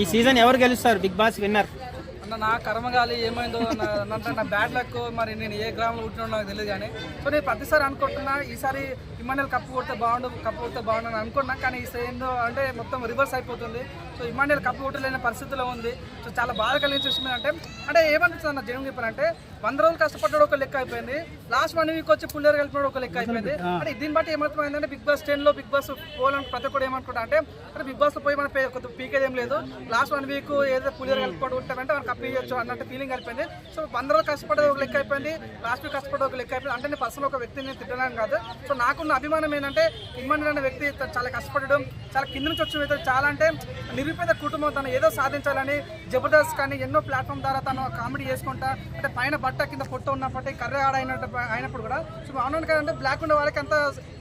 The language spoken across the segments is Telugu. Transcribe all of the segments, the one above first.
ఈ సీజన్ ఎవరు గెలుస్తారు? బిగ్ బాస్ విన్నర్ అన్న నా కర్మగాలి ఏమైందో నా నా- నా బ్యాడ్ లక్ మరి నేను ఏ గ్రామంలో పుట్టినా నాకు తెలియదు కానీ. సో నేను ప్రతిసారి అనుకుంటున్నా ఈసారి ఇమాన్యుల్ కప్పు కొడితే బాగుండు కప్పు కొడితే బాగుండు అని అనుకున్నా కానీ ఈసారి ఏందో అంటే మొత్తం రివర్స్ అయిపోతుంది. సో ఇమాన్యుల్ కప్పు కొట్టలేని పరిస్థితిలో ఉంది. సో చాలా బాధ కలిగించే విషయం అంటే అంటే ఏమనిపిస్తుంది అన్న జనం చెప్పారంటే వంద రోజులు కష్టపడ్డాడు ఒక లెక్క అయిపోయింది. లాస్ట్ వన్ వీక్ వచ్చి పుల్లేరు కలిపినాడు ఒక లెక్క అయిపోయింది. అంటే దీన్ని బట్టి ఏమవుతుందంటే బిగ్ బాస్ టెన్లో బిగ్ బాస్ పోవాలని ప్రతి ఒక్కరు ఏమనుకుంటా అంటే అంటే బిగ్ బాస్లో పోయి మన పీకేది లేదు. లాస్ట్ వన్ వీక్ ఏదో పులియర్ కలిపి ఉంటారంటే మనం అన్నట్టు ఫీలింగ్ అయిపోయింది. సో వంద రోజులు ఒక లెక్క అయిపోయింది. లాస్ట్ వీక్ ఒక లెక్క అయిపోయింది. అంటే నేను పర్సనల్ ఒక వ్యక్తిని తిట్టడానికి కాదు. సో నాకున్న అభిమానం ఏంటంటే ఇమ్మని అనే వ్యక్తి చాలా కష్టపడడం చాలా కింద నుంచి వచ్చిన వ్యక్తి చాలా అంటే నిరుపేద కుటుంబం తను ఏదో సాధించాలని జబర్దస్త్ కానీ ఎన్నో ప్లాట్ఫామ్ ద్వారా తను కామెడీ చేసుకుంటా అంటే పైన బట్ట కింద పొట్ట ఉన్నప్పటికీ కర్ర ఆడ అయినట్టు అయినప్పుడు కూడా. సో అవును కదంటే బ్లాక్ ఉండే వాళ్ళకి అంత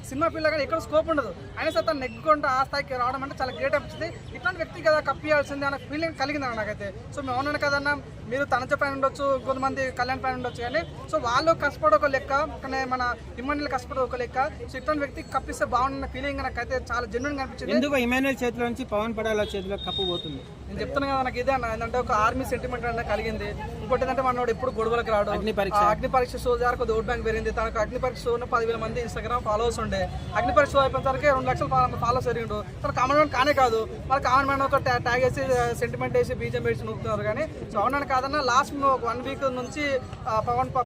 సినిమా ఫీల్ కానీ ఎక్కడ స్కోప్ ఉండదు. అయినా సరే తను నెగ్గుకుంటూ ఆ స్థాయికి రావడం అంటే చాలా గ్రేట్ అనిపిస్తుంది. ఇట్లాంటి వ్యక్తి కదా కప్పియాల్సింది అన్న ఫీలింగ్ కలిగింది అన్న నాకైతే. సో మేము అవును కదన్నా మీరు తనచ పైన ఉండొచ్చు కొంతమంది కళ్యాణ్ పైన ఉండొచ్చు కానీ సో వాళ్ళు కష్టపడే ఒక లెక్క కానీ మన ఇమ్మన్నీళ్ళు కష్టపడే ఒక లెక్క. సో ఇట్లాంటి వ్యక్తికి కప్పిస్తే బాగుందన్న ఫీలింగ్ నాకైతే చాలా జెన్యున్ అనిపించింది. ఎందుకు ఇమాన్యుయల్ చేతిలో నుంచి పవన్ పడాల చేతిలో కప్పు పోతుంది. నేను చెప్తున్నా కదా నాకు ఇదే అన్న ఏంటంటే ఒక ఆర్మీ సెంటిమెంట్ అనేది కలిగింది. ఇంకోటి ఏంటంటే మనోడు ఎప్పుడు గొడవలకు రాడు. అగ్ని పరీక్ష. అగ్ని పరీక్ష షో ద్వారా కొద్ది ఓట్ బ్యాంక్ పెరిగింది. తనకు అగ్ని పరీక్ష షో పదివేల మంది ఇన్స్టాగ్రామ్ ఫాలోవర్స్ ఉండే. అగ్ని పరీక్ష షో రెండు లక్షలు ఫాలోస్ జరిగిండు. తన కామన్ మ్యాన్ కానే కాదు. మరి కామన్ మ్యాన్ ఒక ట్యాగ్ వేసి సెంటిమెంట్ వేసి బీజం వేసి నూపుతున్నారు కానీ సో అవునని కాదన్న లాస్ట్ ఒక వన్ వీక్ నుంచి పవన్